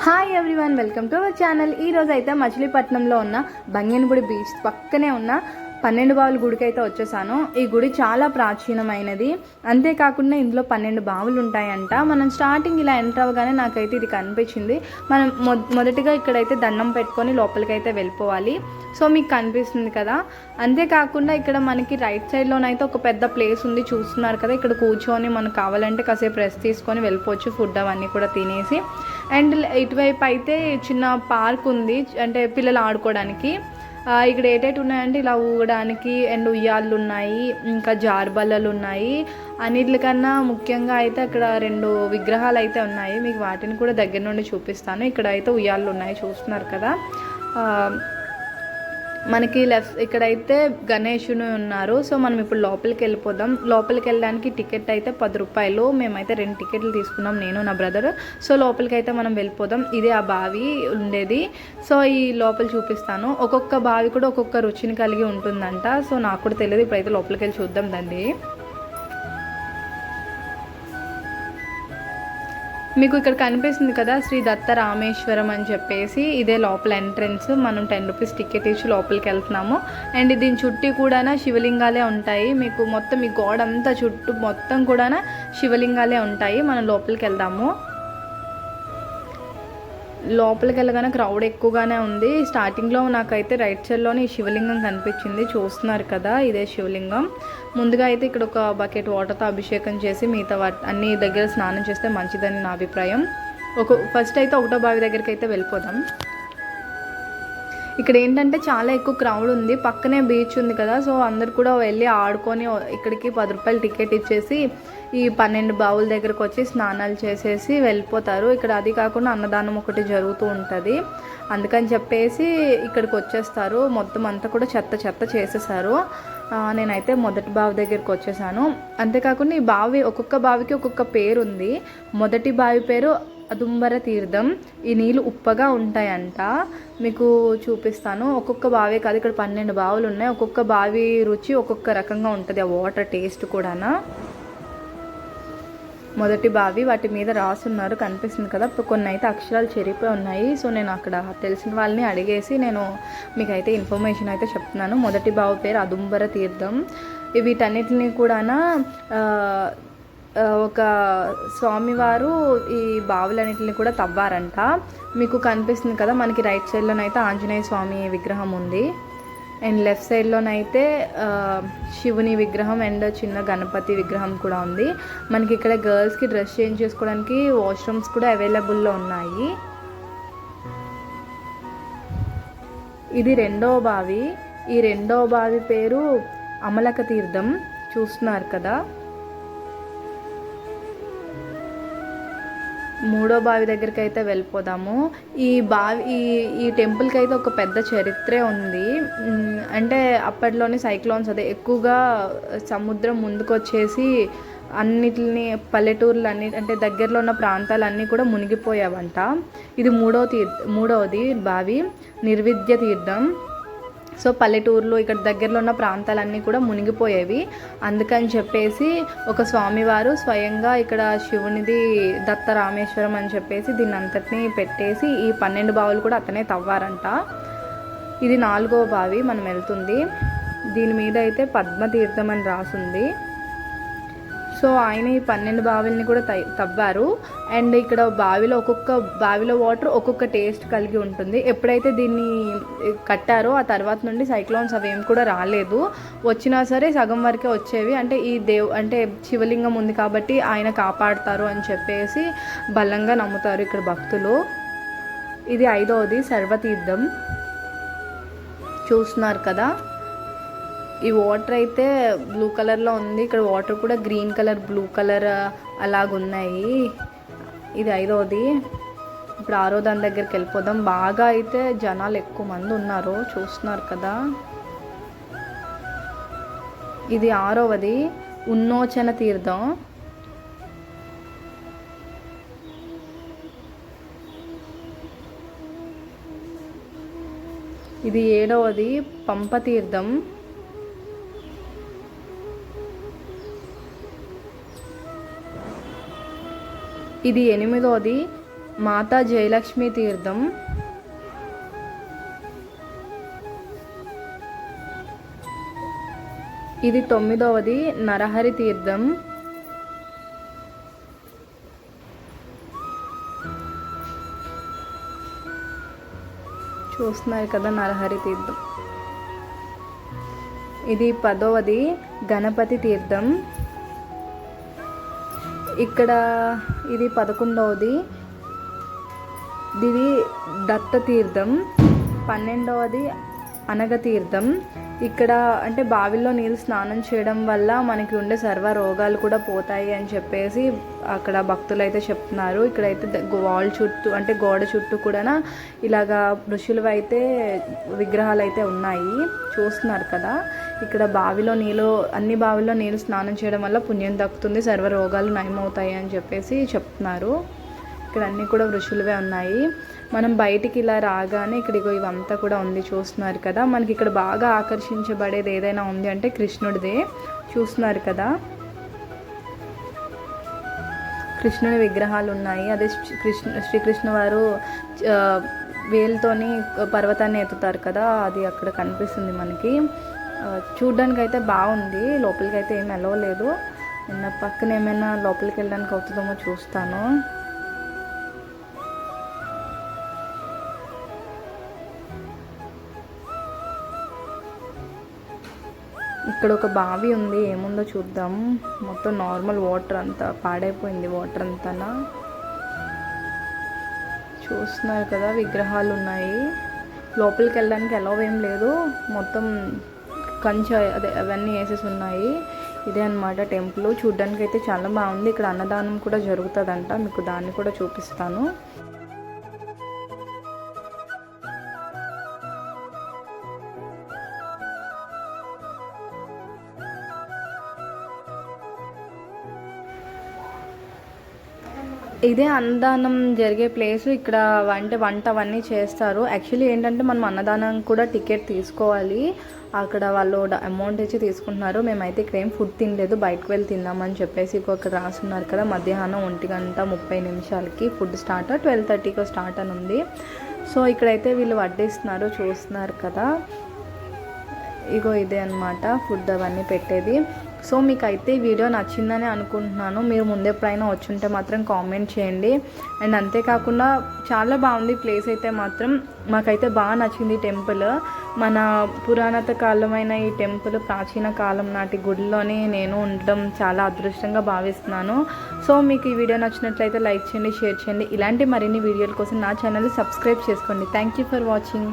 Hi everyone welcome to our channel ఈ రోజు అయితే మచిలీపట్నంలో ఉన్న బంగెనగుడి బీచ్ పక్కనే ఉన్న పన్నెండు బావుల గుడికి అయితే వచ్చేసాను. ఈ గుడి చాలా ప్రాచీనమైనది. అంతేకాకుండా ఇందులో పన్నెండు బావులు ఉంటాయంట. మనం స్టార్టింగ్ ఇలా ఎంటర్ అవ్వగానే నాకైతే ఇది కనిపించింది. మనం మొ- మొదటిగా ఇక్కడైతే దండం పెట్టుకొని లోపలికి అయితే వెళ్ళిపోవాలి. సో మీకు కనిపిస్తుంది కదా. అంతేకాకుండా ఇక్కడ మనకి రైట్ సైడ్లోనైతే ఒక పెద్ద ప్లేస్ ఉంది. చూస్తున్నారు కదా ఇక్కడ కూర్చొని మనకు కావాలంటే కాసేపు రెస్ట్ తీసుకొని వెళ్ళిపోవచ్చు ఫుడ్ అవన్నీ కూడా తినేసి. అండ్ ఇటువైపు అయితే చిన్న పార్క్ ఉంది అంటే పిల్లలు ఆడుకోవడానికి. ఇక్కడ ఏటేటి ఉన్నాయంటే ఇలా ఊగడానికి అండ్ ఉయ్యాళ్ళు ఉన్నాయి ఇంకా జారుబల్లలు ఉన్నాయి. అన్నిటికన్నా ముఖ్యంగా అయితే అక్కడ రెండు విగ్రహాలు అయితే ఉన్నాయి. మీకు వాటిని కూడా దగ్గర నుండి చూపిస్తాను. ఇక్కడ అయితే ఉయ్యాళ్ళు ఉన్నాయి చూస్తున్నారు కదా. మనకి లెఫ్ట్ ఇక్కడైతే గణేషుని ఉన్నారు. సో మనం ఇప్పుడు లోపలికి వెళ్ళిపోదాం. లోపలికి వెళ్ళడానికి టికెట్ అయితే పది రూపాయలు. మేమైతే రెండు టికెట్లు తీసుకున్నాం నేను నా బ్రదర్. సో లోపలికి అయితే మనం వెళ్ళిపోదాం. ఇదే ఆ బావి ఉండేది. సో ఈ లోపల చూపిస్తాను. ఒక్కొక్క బావి కూడా ఒక్కొక్క రుచిని కలిగి ఉంటుందంట. సో నాకు కూడా తెలియదు. ఇప్పుడైతే లోపలికి వెళ్ళి చూద్దాం దండి మీకు ఇక్కడ కనిపిస్తుంది కదా శ్రీ దత్త రామేశ్వరం అని చెప్పేసి ఇదే లోపల ఎంట్రన్స్. మనం టెన్ రూపీస్ టికెట్ ఇచ్చి లోపలికి వెళ్తున్నాము. అండ్ దీని చుట్టూ కూడా శివలింగాలే ఉంటాయి. మీకు మొత్తం ఈ గోడ అంతా చుట్టూ మొత్తం కూడా శివలింగాలే ఉంటాయి. మనం లోపలికి వెళ్దాము. లోపలికి వెళ్ళగానే క్రౌడ్ ఎక్కువగానే ఉంది. స్టార్టింగ్లో నాకైతే రైట్ సైడ్లోనే ఈ శివలింగం కనిపించింది. చూస్తున్నారు కదా ఇదే శివలింగం. ముందుగా అయితే ఇక్కడ ఒక బకెట్ వాటర్తో అభిషేకం చేసి మిగతా అన్ని దగ్గర స్నానం చేస్తే మంచిదని నా అభిప్రాయం. ఒక ఫస్ట్ అయితే ఒకటో బావి దగ్గరికి అయితే వెళ్ళిపోదాం. ఇక్కడ ఏంటంటే చాలా ఎక్కువ క్రౌడ్ ఉంది. పక్కనే బీచ్ ఉంది కదా సో అందరు కూడా వెళ్ళి ఆడుకొని ఇక్కడికి పది రూపాయలు టికెట్ ఇచ్చేసి ఈ పన్నెండు బావుల దగ్గరకు వచ్చి స్నానాలు చేసేసి వెళ్ళిపోతారు. ఇక్కడ అది కాకుండా అన్నదానం ఒకటి జరుగుతూ ఉంటుంది. అందుకని చెప్పేసి ఇక్కడికి వచ్చేస్తారు. మొత్తం అంతా కూడా చెత్త చెత్త చేసేసారు. నేనైతే మొదటి బావి దగ్గరికి వచ్చేసాను. అంతేకాకుండా ఈ బావి ఒక్కొక్క బావికి ఒక్కొక్క పేరు ఉంది మొదటి బావి పేరు అదుంబర తీర్థం ఈ నీళ్ళు ఉప్పగా ఉంటాయంట. మీకు చూపిస్తాను. ఒక్కొక్క బావి కాదు ఇక్కడ పన్నెండు బావులు ఉన్నాయి. ఒక్కొక్క బావి రుచి ఒక్కొక్క రకంగా ఉంటుంది. ఆ వాటర్ టేస్ట్ కూడానా. మొదటి బావి వాటి మీద రాసున్నారు కనిపిస్తుంది కదా. ఇప్పుడు కొన్ని అయితే అక్షరాలు చెరిపోయి ఉన్నాయి. సో నేను అక్కడ తెలిసిన వాళ్ళని అడిగేసి నేను మీకైతే ఇన్ఫర్మేషన్ అయితే చెప్తున్నాను. మొదటి బావి పేరు అదుంబర తీర్థం వీటన్నిటిని కూడా ఒక స్వామివారు ఈ బావులన్నిటిని కూడా తవ్వారంట. మీకు కనిపిస్తుంది కదా మనకి రైట్ సైడ్లోనైతే ఆంజనేయ స్వామి విగ్రహం ఉంది. అండ్ లెఫ్ట్ సైడ్లోనైతే శివుని విగ్రహం అండ్ చిన్న గణపతి విగ్రహం కూడా ఉంది. మనకి ఇక్కడ గర్ల్స్కి డ్రెస్ చేంజ్ చేసుకోవడానికి వాష్రూమ్స్ కూడా అవైలబుల్లో ఉన్నాయి. ఇది రెండో బావి. ఈ రెండో బావి పేరు అమలక తీర్థం చూస్తున్నారు కదా? మూడో బావి దగ్గరికి అయితే వెళ్ళిపోదాము. ఈ బావి ఈ ఈ టెంపుల్కి అయితే ఒక పెద్ద చరిత్రే ఉంది. అంటే అప్పట్లోనే సైక్లోన్స్ అదే ఎక్కువగా సముద్రం ముందుకొచ్చేసి అన్నిటిని పల్లెటూర్లు అన్ని అంటే దగ్గరలో ఉన్న ప్రాంతాలన్నీ కూడా మునిగిపోయావంట. ఇది మూడో తీర్థ మూడవది బావి. నిర్విద్య తీర్థం. సో పల్లెటూరులో ఇక్కడ దగ్గరలో ఉన్న ప్రాంతాలన్నీ కూడా మునిగిపోయేవి. అందుకని చెప్పేసి ఒక స్వామివారు స్వయంగా ఇక్కడ శివునిది దత్త రామేశ్వరం అని చెప్పేసి దీన్ని అంతటిని పెట్టేసి ఈ పన్నెండు బావులు కూడా అతనే తవ్వారంట. ఇది నాలుగో బావి మనం వెళ్తుంది. దీని మీద అయితే పద్మతీర్థం అని రాసుంది. సో ఆయన ఈ పన్నెండు బావిల్ని కూడా తవ్వారు. అండ్ ఇక్కడ బావిలో ఒక్కొక్క బావిలో వాటర్ ఒక్కొక్క టేస్ట్ కలిగి ఉంటుంది. ఎప్పుడైతే దీన్ని కట్టారో ఆ తర్వాత నుండి సైక్లోన్స్ అవేం కూడా రాలేదు. వచ్చినా సరే సగం వరకే వచ్చేవి. అంటే ఈ దేవ్ అంటే శివలింగం ఉంది కాబట్టి ఆయన కాపాడుతారు అని చెప్పేసి బలంగా నమ్ముతారు ఇక్కడ భక్తులు. ఇది ఐదవది సర్వతీర్థం. చూస్తున్నారు కదా? ఈ వాటర్ అయితే బ్లూ కలర్లో ఉంది. ఇక్కడ వాటర్ కూడా గ్రీన్ కలర్ బ్లూ కలర్ అలాగున్నాయి. ఇది ఐదవది ఇప్పుడు ఆరో దాని దగ్గరికి వెళ్ళిపోదాం. బాగా అయితే జనాలు ఎక్కువ మంది ఉన్నారు. చూస్తున్నారు కదా. ఇది ఆరవది. ఉన్నోచన తీర్థం. ఇది ఏడవది. పంప ఇది ఎనిమిదోది మాతా జయలక్ష్మి తీర్థం. ఇది తొమ్మిదవది నరహరి తీర్థం. చూస్తున్నారు కదా నరహరి తీర్థం. ఇది పదవది గణపతి తీర్థం. ఇక్కడ ఇది పదకొండవది. ఇది దత్త తీర్థం పన్నెండవది అనగ తీర్థం ఇక్కడ అంటే బావిలో నీళ్ళు స్నానం చేయడం వల్ల మనకి ఉండే సర్వ రోగాలు కూడా పోతాయి అని చెప్పేసి అక్కడ భక్తులు అయితే చెప్తున్నారు. ఇక్కడైతే వాల్ చుట్టూ అంటే గోడ చుట్టూ కూడా ఇలాగా ఋషులు అయితే విగ్రహాలు అయితే ఉన్నాయి. చూస్తున్నారు కదా. ఇక్కడ బావిలో నీళ్ళు అన్ని బావిలో నీళ్ళు స్నానం చేయడం వల్ల పుణ్యం దక్కుతుంది సర్వ రోగాలు నయమవుతాయి అని చెప్పేసి చెప్తున్నారు. ఇక్కడ అన్నీ కూడా ఋషులవే ఉన్నాయి. మనం బయటికి ఇలా రాగానే ఇక్కడ ఇగో ఇవంతా కూడా ఉంది చూస్తున్నారు కదా. మనకి ఇక్కడ బాగా ఆకర్షించబడేది ఏదైనా ఉంది అంటే కృష్ణుడిదే చూస్తున్నారు కదా. కృష్ణుని విగ్రహాలు ఉన్నాయి. అదే శ్రీ- కృష్ణ శ్రీకృష్ణ వారు వేలుతోని పర్వతాన్ని ఎత్తుతారు కదా. అది అక్కడ కనిపిస్తుంది మనకి. చూడ్డానికి అయితే బాగుంది. లోపలికి అయితే ఏం ఎలవలేదు నిన్న పక్కన ఏమైనా లోపలికి వెళ్ళడానికి అవుతుందేమో చూస్తాను. ఇక్కడ ఒక బావి ఉంది ఏముందో చూద్దాం. మొత్తం నార్మల్ వాటర్ అంతా పాడైపోయింది వాటర్ అంతా చూస్తున్నారు కదా విగ్రహాలు ఉన్నాయి. లోపలికి వెళ్ళడానికి ఎలా ఏం లేదు. మొత్తం కంచె అదే అవన్నీ వేసేసి ఉన్నాయి. ఇదే అన్నమాట టెంపుల్. చూడ్డానికి అయితే చాలా బాగుంది. ఇక్కడ అన్నదానం కూడా జరుగుతుందంట. మీకు దాన్ని కూడా చూపిస్తాను. ఇదే అన్నదానం జరిగే ప్లేస్ ఇక్కడ వంట వంట అవన్నీ చేస్తారు. యాక్చువల్లీ ఏంటంటే మనం అన్నదానం కూడా టికెట్ తీసుకోవాలి. అక్కడ వాళ్ళు అమౌంట్ ఇచ్చి తీసుకుంటున్నారు. మేమైతే ఇక్కడ ఏం ఫుడ్ తినలేదు. బయటకు వెళ్ళి తిందామని చెప్పేసి ఇక్కడ రాస్తున్నారు కదా. మధ్యాహ్నం ఒంటి గంట ముప్పై నిమిషాలకి ఫుడ్ స్టార్ట్ ట్వెల్వ్ థర్టీకి స్టార్ట్ అని ఉంది. సో ఇక్కడైతే వీళ్ళు వడ్డిస్తున్నారు చూస్తున్నారు కదా. ఇగో ఇదే అన్నమాట ఫుడ్ అవన్నీ పెట్టేది. సో మీకు అయితే ఈ వీడియో నచ్చిందని అనుకుంటున్నాను. మీరు ముందు ఎప్పుడైనా వచ్చుంటే మాత్రం కామెంట్ చేయండి. అండ్ అంతేకాకుండా చాలా బాగుంది ప్లేస్ అయితే మాత్రం. మాకైతే బాగా నచ్చింది టెంపుల్. మన పురాణత కాలమైన ఈ టెంపుల్ ప్రాచీన కాలం నాటి గుడిలోనే నేను ఉండడం చాలా అదృష్టంగా భావిస్తున్నాను. సో మీకు ఈ వీడియో నచ్చినట్లయితే లైక్ చేయండి షేర్ చేయండి. ఇలాంటి మరిన్ని వీడియోల కోసం నా ఛానల్ సబ్స్క్రైబ్ చేసుకోండి. Thank you for watching.